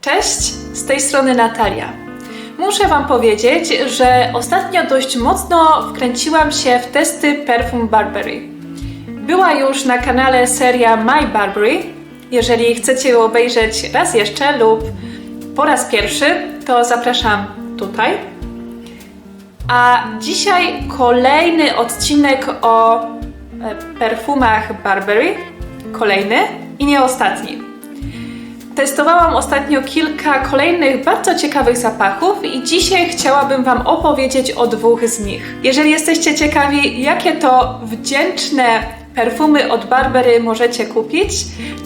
Cześć, z tej strony Natalia. Muszę Wam powiedzieć, że ostatnio dość mocno wkręciłam się w testy perfum Burberry. Była już na kanale seria My Burberry. Jeżeli chcecie ją obejrzeć raz jeszcze lub po raz pierwszy, to zapraszam tutaj. A dzisiaj kolejny odcinek o e, perfumach Burberry. Kolejny i nie ostatni. Testowałam ostatnio kilka kolejnych bardzo ciekawych zapachów i dzisiaj chciałabym Wam opowiedzieć o dwóch z nich. Jeżeli jesteście ciekawi, jakie to wdzięczne perfumy od Burberry możecie kupić,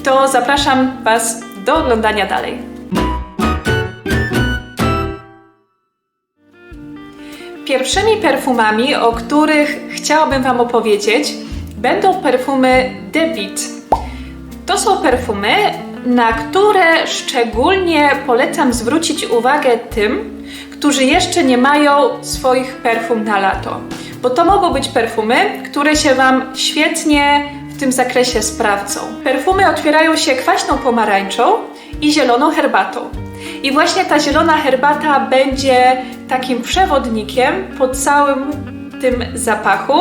to zapraszam Was do oglądania dalej. Pierwszymi perfumami, o których chciałabym Wam opowiedzieć, będą perfumy Debit. To są perfumy, na które szczególnie polecam zwrócić uwagę tym, którzy jeszcze nie mają swoich perfum na lato. Bo to mogą być perfumy, które się Wam świetnie w tym zakresie sprawdzą. Perfumy otwierają się kwaśną pomarańczą i zieloną herbatą. I właśnie ta zielona herbata będzie takim przewodnikiem po całym tym zapachu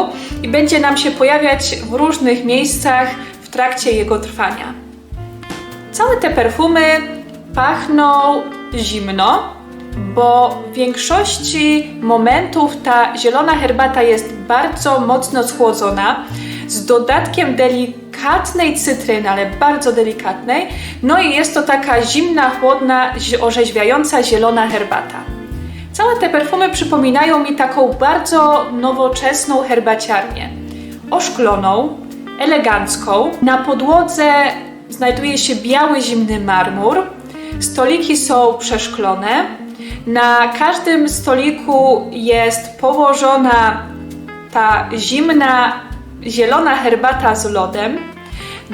i będzie nam się pojawiać w różnych miejscach w trakcie jego trwania. Całe te perfumy pachną zimno, bo w większości momentów ta zielona herbata jest bardzo mocno schłodzona, z dodatkiem delikatnej cytryny, ale bardzo delikatnej. No i jest to taka zimna, chłodna, orzeźwiająca zielona herbata. Całe te perfumy przypominają mi taką bardzo nowoczesną herbaciarnię. Oszkloną, elegancką. Na podłodze znajduje się biały zimny marmur. Stoliki są przeszklone. Na każdym stoliku jest położona ta zimna, zielona herbata z lodem.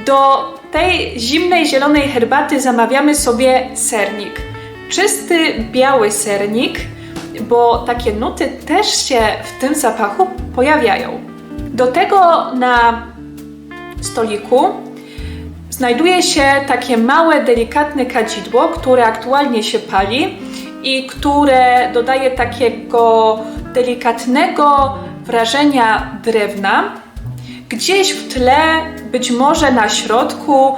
Do tej zimnej, zielonej herbaty zamawiamy sobie sernik. Czysty, biały sernik, bo takie nuty też się w tym zapachu pojawiają. Do tego na stoliku znajduje się takie małe, delikatne kadzidło, które aktualnie się pali i które dodaje takiego delikatnego wrażenia drewna. Gdzieś w tle, być może na środku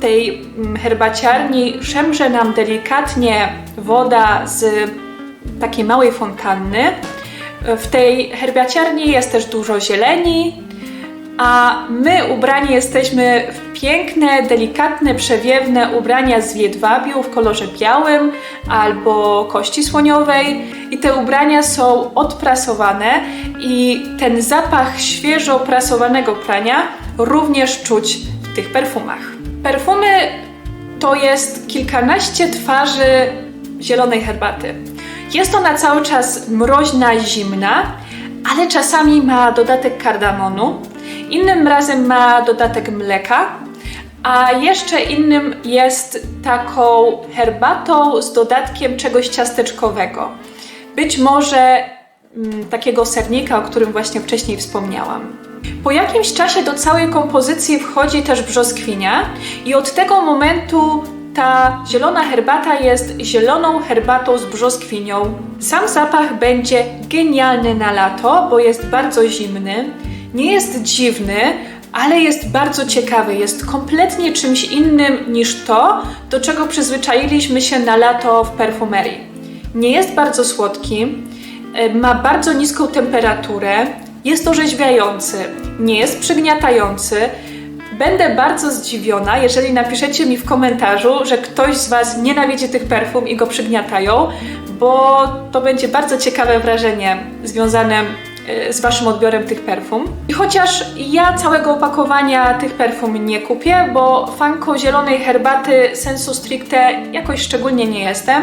tej mm, herbaciarni, szemrze nam delikatnie woda z takiej małej fontanny. W tej herbaciarni jest też dużo zieleni, a my ubrani jesteśmy w piękne, delikatne, przewiewne ubrania z jedwabiu w kolorze białym albo kości słoniowej i te ubrania są odprasowane i ten zapach świeżo prasowanego prania również czuć w tych perfumach. Perfumy to jest kilkanaście twarzy zielonej herbaty. Jest ona cały czas mroźna, zimna, ale czasami ma dodatek kardamonu, innym razem ma dodatek mleka, a jeszcze innym jest taką herbatą z dodatkiem czegoś ciasteczkowego. Być może mm, takiego sernika, o którym właśnie wcześniej wspomniałam. Po jakimś czasie do całej kompozycji wchodzi też brzoskwinia i od tego momentu ta zielona herbata jest zieloną herbatą z brzoskwinią. Sam zapach będzie genialny na lato, bo jest bardzo zimny, nie jest dziwny, ale jest bardzo ciekawy. Jest kompletnie czymś innym niż to, do czego przyzwyczailiśmy się na lato w perfumerii. Nie jest bardzo słodki, e, ma bardzo niską temperaturę, jest orzeźwiający, nie jest przygniatający. Będę bardzo zdziwiona, jeżeli napiszecie mi w komentarzu, że ktoś z Was nienawidzi tych perfum i go przygniatają, bo to będzie bardzo ciekawe wrażenie związane z Waszym odbiorem tych perfum. I chociaż ja całego opakowania tych perfum nie kupię, bo fanką zielonej herbaty sensu stricte jakoś szczególnie nie jestem,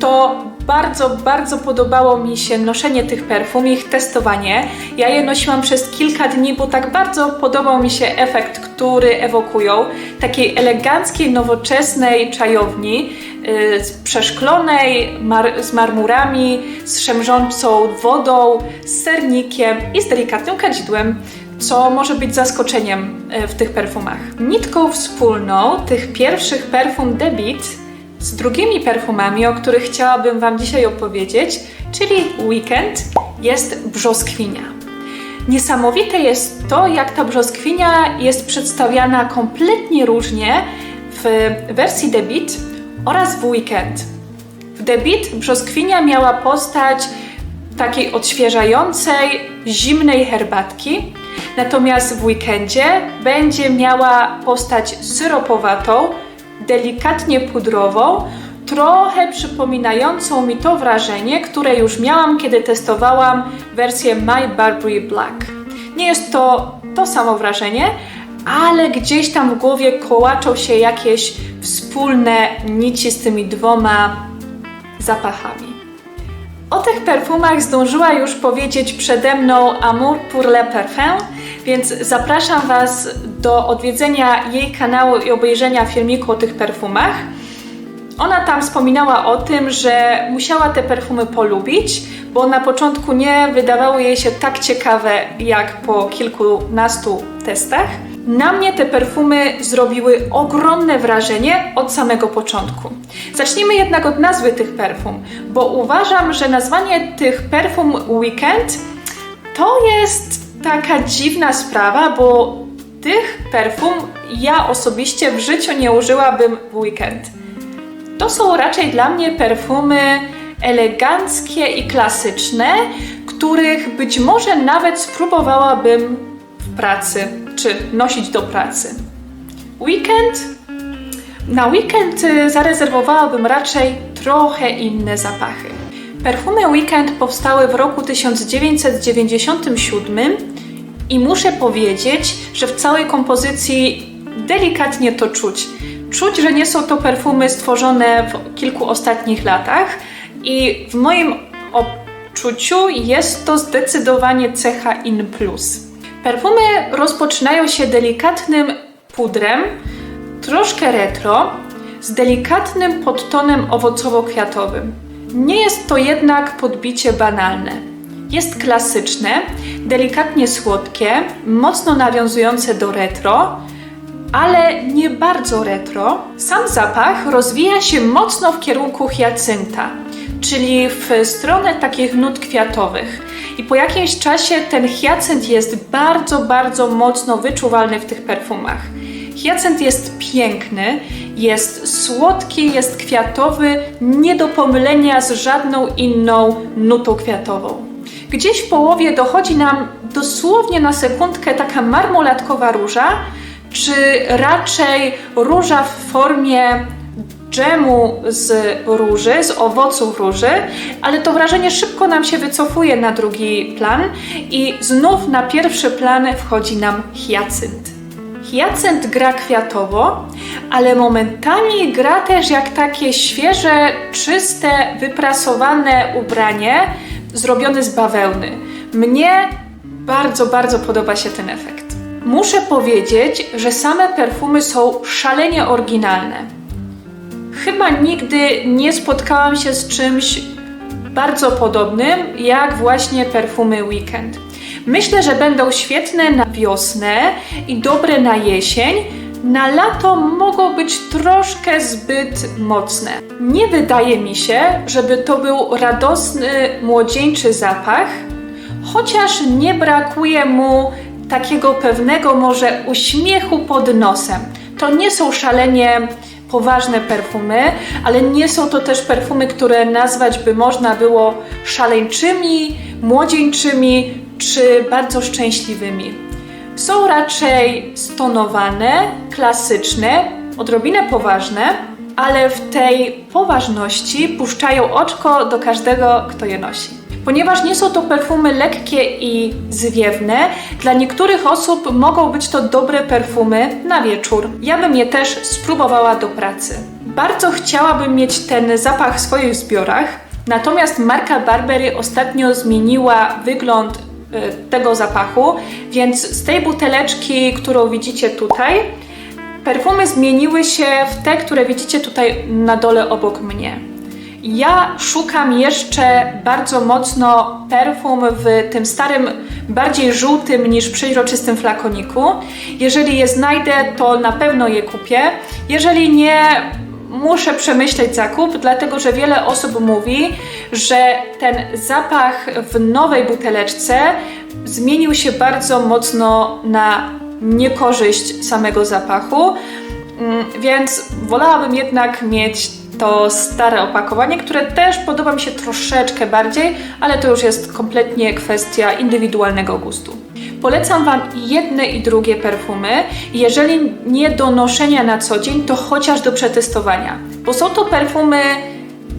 to bardzo, bardzo podobało mi się noszenie tych perfum, ich testowanie. Ja je nosiłam przez kilka dni, bo tak bardzo podobał mi się efekt, który ewokują. Takiej eleganckiej, nowoczesnej czajowni, yy, przeszklonej, mar z marmurami, z szemrzącą wodą, z sernikiem i z delikatnym kadzidłem co może być zaskoczeniem y, w tych perfumach. Nitką wspólną tych pierwszych perfum Debit z drugimi perfumami, o których chciałabym Wam dzisiaj opowiedzieć, czyli Weekend, jest brzoskwinia. Niesamowite jest to, jak ta brzoskwinia jest przedstawiana kompletnie różnie w wersji debit oraz w weekend. W debit brzoskwinia miała postać takiej odświeżającej, zimnej herbatki, natomiast w weekendzie będzie miała postać syropowatą, delikatnie pudrową, trochę przypominającą mi to wrażenie, które już miałam, kiedy testowałam wersję My Burberry Black. Nie jest to to samo wrażenie, ale gdzieś tam w głowie kołaczą się jakieś wspólne nici z tymi dwoma zapachami. O tych perfumach zdążyła już powiedzieć przede mną Amour pour le parfum, więc zapraszam Was do odwiedzenia jej kanału i obejrzenia filmiku o tych perfumach. Ona tam wspominała o tym, że musiała te perfumy polubić, bo na początku nie wydawały jej się tak ciekawe jak po kilkunastu testach. Na mnie te perfumy zrobiły ogromne wrażenie od samego początku. Zacznijmy jednak od nazwy tych perfum, bo uważam, że nazwanie tych perfum Weekend to jest taka dziwna sprawa, bo tych perfum ja osobiście w życiu nie użyłabym w weekend. To są raczej dla mnie perfumy eleganckie i klasyczne, których być może nawet spróbowałabym w pracy, czy nosić do pracy. Weekend? Na weekend y, zarezerwowałabym raczej trochę inne zapachy. Perfumy Weekend powstały w roku 1997 i muszę powiedzieć, że w całej kompozycji delikatnie to czuć. Czuć, że nie są to perfumy stworzone w kilku ostatnich latach i w moim odczuciu jest to zdecydowanie cecha in plus. Perfumy rozpoczynają się delikatnym pudrem, troszkę retro, z delikatnym podtonem owocowo-kwiatowym. Nie jest to jednak podbicie banalne. Jest klasyczne, delikatnie słodkie, mocno nawiązujące do retro, ale nie bardzo retro. Sam zapach rozwija się mocno w kierunku hiacynta, czyli w stronę takich nut kwiatowych. I po jakimś czasie ten hiacynt jest bardzo, bardzo mocno wyczuwalny w tych perfumach. Hiacynt jest piękny, jest słodki, jest kwiatowy, nie do pomylenia z żadną inną nutą kwiatową. Gdzieś w połowie dochodzi nam dosłownie na sekundkę taka marmolatkowa róża, czy raczej róża w formie dżemu z róży, z owoców róży, ale to wrażenie szybko nam się wycofuje na drugi plan i znów na pierwszy plan wchodzi nam hiacynt. Hiacynt gra kwiatowo, ale momentami gra też jak takie świeże, czyste, wyprasowane ubranie zrobione z bawełny. Mnie bardzo, bardzo podoba się ten efekt. Muszę powiedzieć, że same perfumy są szalenie oryginalne. Chyba nigdy nie spotkałam się z czymś bardzo podobnym jak właśnie perfumy Weekend. Myślę, że będą świetne na wiosnę i dobre na jesień. Na lato mogą być troszkę zbyt mocne. Nie wydaje mi się, żeby to był radosny, młodzieńczy zapach, chociaż nie brakuje mu takiego pewnego może uśmiechu pod nosem. To nie są szalenie poważne perfumy, ale nie są to też perfumy, które nazwać by można było szaleńczymi, młodzieńczymi czy bardzo szczęśliwymi. Są raczej stonowane, klasyczne, odrobinę poważne, ale w tej poważności puszczają oczko do każdego, kto je nosi. Ponieważ nie są to perfumy lekkie i zwiewne, dla niektórych osób mogą być to dobre perfumy na wieczór. Ja bym je też spróbowała do pracy. Bardzo chciałabym mieć ten zapach w swoich zbiorach, natomiast marka Burberry ostatnio zmieniła wygląd tego zapachu, więc z tej buteleczki, którą widzicie tutaj, perfumy zmieniły się w te, które widzicie tutaj na dole obok mnie. Ja szukam jeszcze bardzo mocno perfum w tym starym, bardziej żółtym niż przeźroczystym flakoniku. Jeżeli je znajdę, to na pewno je kupię. Jeżeli nie, muszę przemyśleć zakup, dlatego że wiele osób mówi, że ten zapach w nowej buteleczce zmienił się bardzo mocno na niekorzyść samego zapachu, Mm, więc wolałabym jednak mieć to stare opakowanie, które też podoba mi się troszeczkę bardziej, ale to już jest kompletnie kwestia indywidualnego gustu. Polecam Wam jedne i drugie perfumy, jeżeli nie do noszenia na co dzień, to chociaż do przetestowania, bo są to perfumy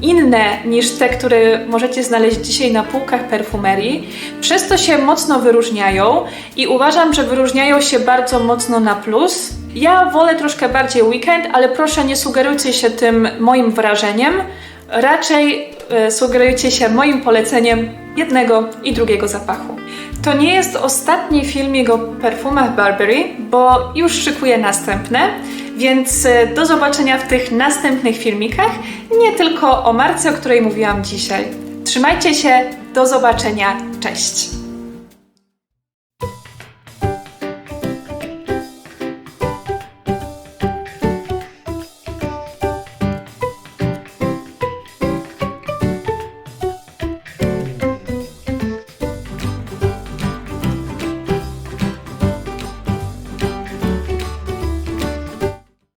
inne niż te, które możecie znaleźć dzisiaj na półkach perfumerii, przez to się mocno wyróżniają i uważam, że wyróżniają się bardzo mocno na plus. Ja wolę troszkę bardziej weekend, ale proszę nie sugerujcie się tym moim wrażeniem, raczej e, sugerujcie się moim poleceniem jednego i drugiego zapachu. To nie jest ostatni filmik o perfumach Burberry, bo już szykuję następne, więc e, do zobaczenia w tych następnych filmikach, nie tylko o marce, o której mówiłam dzisiaj. Trzymajcie się, do zobaczenia, cześć!